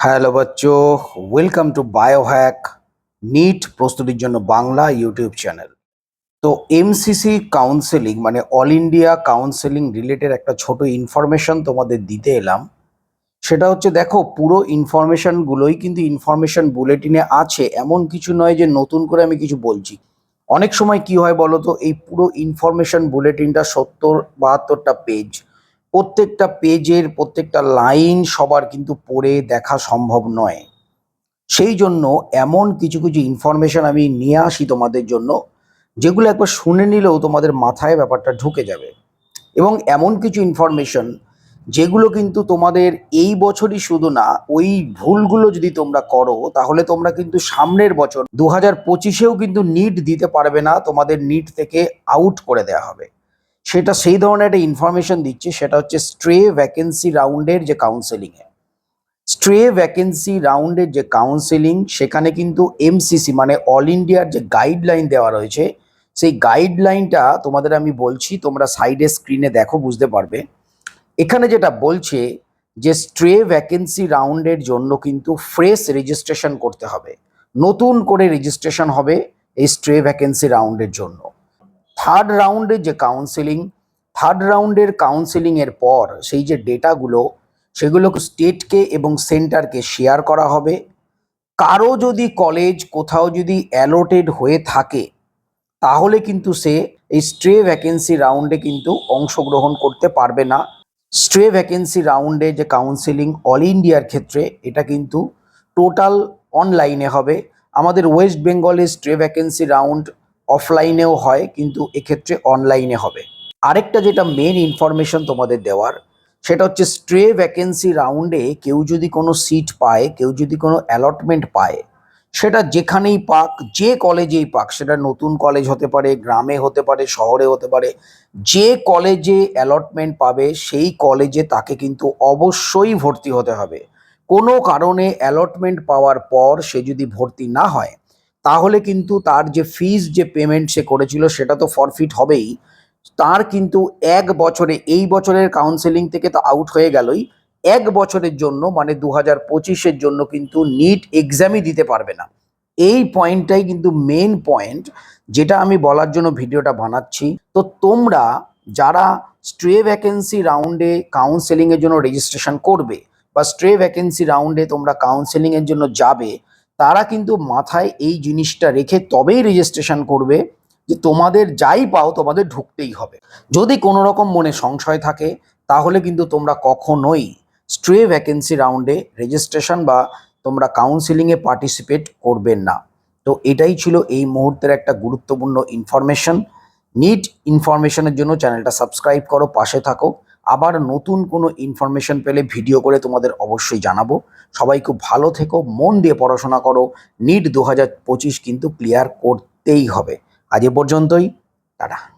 Hello বাচ্চো। Welcome to Biohack NEET প্রস্তুতির জন্য বাংলা ইউটিউব চ্যানেল তো এমসিসি কাউন্সেলিং মানে অল ইন্ডিয়া কাউন্সেলিং রিলেটেড একটা ছোট ইনফরমেশন তোমাদের দিতে এলাম। সেটা হচ্ছে, দেখো, পুরো ইনফরমেশনগুলোই কিন্তু ইনফরমেশন বুলেটিনে আছে। এমন কিছু নয় যে নতুন করে আমি কিছু বলছি। অনেক সময় কি হয় বলো তো এই পুরো ইনফরমেশন বুলেটিনটা সত্তর, বাহাত্তরটা পেজ প্রত্যেকটা পেজের, প্রত্যেকটা লাইন সবার কিন্তু পড়ে দেখা সম্ভব নয়। সেই জন্য এমন কিছু কিছু ইনফরমেশন আমি নিয়ে আসি তোমাদের জন্য, যেগুলো একবার শুনে নিলেও তোমাদের মাথায় ব্যাপারটা ঢুকে যাবে। এবং এমন কিছু ইনফরমেশন যেগুলো কিন্তু তোমাদের এই বছরই শুধু না, ওই ভুলগুলো যদি তোমরা করো, তাহলে তোমরা কিন্তু সামনের বছর দু হাজার পঁচিশেও কিন্তু নিট দিতে পারবে না তোমাদের নিট থেকে আউট করে দেওয়া হবে। সেটা সেই ধরনের একটা ইনফরমেশন দিচ্ছে, সেটা হচ্ছে স্ট্রে ভ্যাকেন্সি রাউন্ডের যে কাউন্সেলিংয়ে স্ট্রে ভ্যাকেন্সি রাউন্ডের যে কাউন্সেলিং সেখানে কিন্তু এমসিসি মানে অল ইন্ডিয়ার যে গাইডলাইন দেওয়া রয়েছে, সেই গাইডলাইনটা তোমাদের আমি বলছি, তোমরা সাইডে স্ক্রিনে দেখো, বুঝতে পারবে। এখানে যেটা বলছে, যে স্ট্রে ভ্যাকেন্সি রাউন্ডের জন্য কিন্তু ফ্রেশ রেজিস্ট্রেশন করতে হবে। নতুন করে রেজিস্ট্রেশন হবে এই স্ট্রে ভ্যাকেন্সি রাউন্ডের জন্য। থার্ড রাউন্ডের যে কাউন্সেলিং থার্ড রাউন্ডের কাউন্সেলিংয়ের পর সেই যে ডেটাগুলো সেগুলো স্টেটকে এবং সেন্টারকে শেয়ার করা হবে। কারও যদি কলেজ কোথাও যদি অ্যালোটেড হয়ে থাকে, তাহলে কিন্তু সে এই স্ট্রে ভ্যাকেন্সি রাউন্ডে কিন্তু অংশগ্রহণ করতে পারবে না। স্ট্রে ভ্যাকেন্সি রাউন্ডে যে কাউন্সেলিং অল ইন্ডিয়ার ক্ষেত্রে, এটা কিন্তু টোটাল অনলাইনে হবে। আমাদের ওয়েস্ট বেঙ্গলের স্ট্রে ভ্যাকেন্সি রাউন্ড অফলাইনেও হয়, কিন্তু এক্ষেত্রে অনলাইনে হবে। আরেকটা যেটা মেন ইনফরমেশন তোমাদের দেওয়ার, সেটা হচ্ছে স্ট্রে ভ্যাকেন্সি রাউন্ডে কেউ যদি কোনো সিট পায়, কেউ যদি কোনো অ্যালটমেন্ট পায়, সেটা যেখানেই পাক, যে কলেজেই পাক, সেটা নতুন কলেজ হতে পারে, গ্রামে হতে পারে, শহরে হতে পারে, যে কলেজে অ্যালটমেন্ট পাবে, সেই কলেজে তাকে কিন্তু অবশ্যই ভর্তি হতে হবে। কোনো কারণে অ্যালটমেন্ট পাওয়ার পর সে যদি ভর্তি না হয় তাহলে কিন্তু তার যে ফিজ যে পেমেন্ট সে করেছিল সেটা তো ফরফিট হবেই। তার কিন্তু এক বছরে, এই বছরের কাউন্সেলিং থেকে তো আউট হয়ে গেলই। এক বছরের জন্য মানে দু হাজার পঁচিশের জন্য কিন্তু নিট এক্সামই দিতে পারবে না। এই পয়েন্টটাই কিন্তু মেন পয়েন্ট যেটা আমি বলার জন্য ভিডিওটা বানাচ্ছি। তো তোমরা যারা স্ট্রে ভ্যাকেন্সি রাউন্ডে কাউন্সেলিংয়ের জন্য রেজিস্ট্রেশন করবে, বা স্ট্রে ভ্যাকেন্সি রাউন্ডে তোমরা কাউন্সেলিংয়ের জন্য যাবে তারা কিন্তু মাথায় এই জিনিসটা রেখে তবেই রেজিস্ট্রেশন করবে যে তোমাদের যাই পাও তোমাদের ঢুকতেই হবে। যদি কোনো রকম মনে সংশয় থাকে, তাহলে কিন্তু তোমরা কখনোই স্ট্রে ভ্যাকেন্সি রাউন্ডে রেজিস্ট্রেশন বা তোমরা কাউন্সিলিংয়ে পার্টিসিপেট করবেন না। তো এটাই ছিল এই মুহূর্তের একটা গুরুত্বপূর্ণ ইনফরমেশন নিট ইনফরমেশনের জন্য চ্যানেলটা সাবস্ক্রাইব করো, পাশে থাকো। আবার নতুন কোনো ইনফরমেশন পেলে ভিডিও করে তোমাদের অবশ্যই জানাব। সবাই খুব ভালো থেকো, মন দিয়ে পড়াশোনা করো। নিট দু হাজার পঁচিশ কিন্তু ক্লিয়ার করতেই হবে। আজ এ পর্যন্তই, টাটা।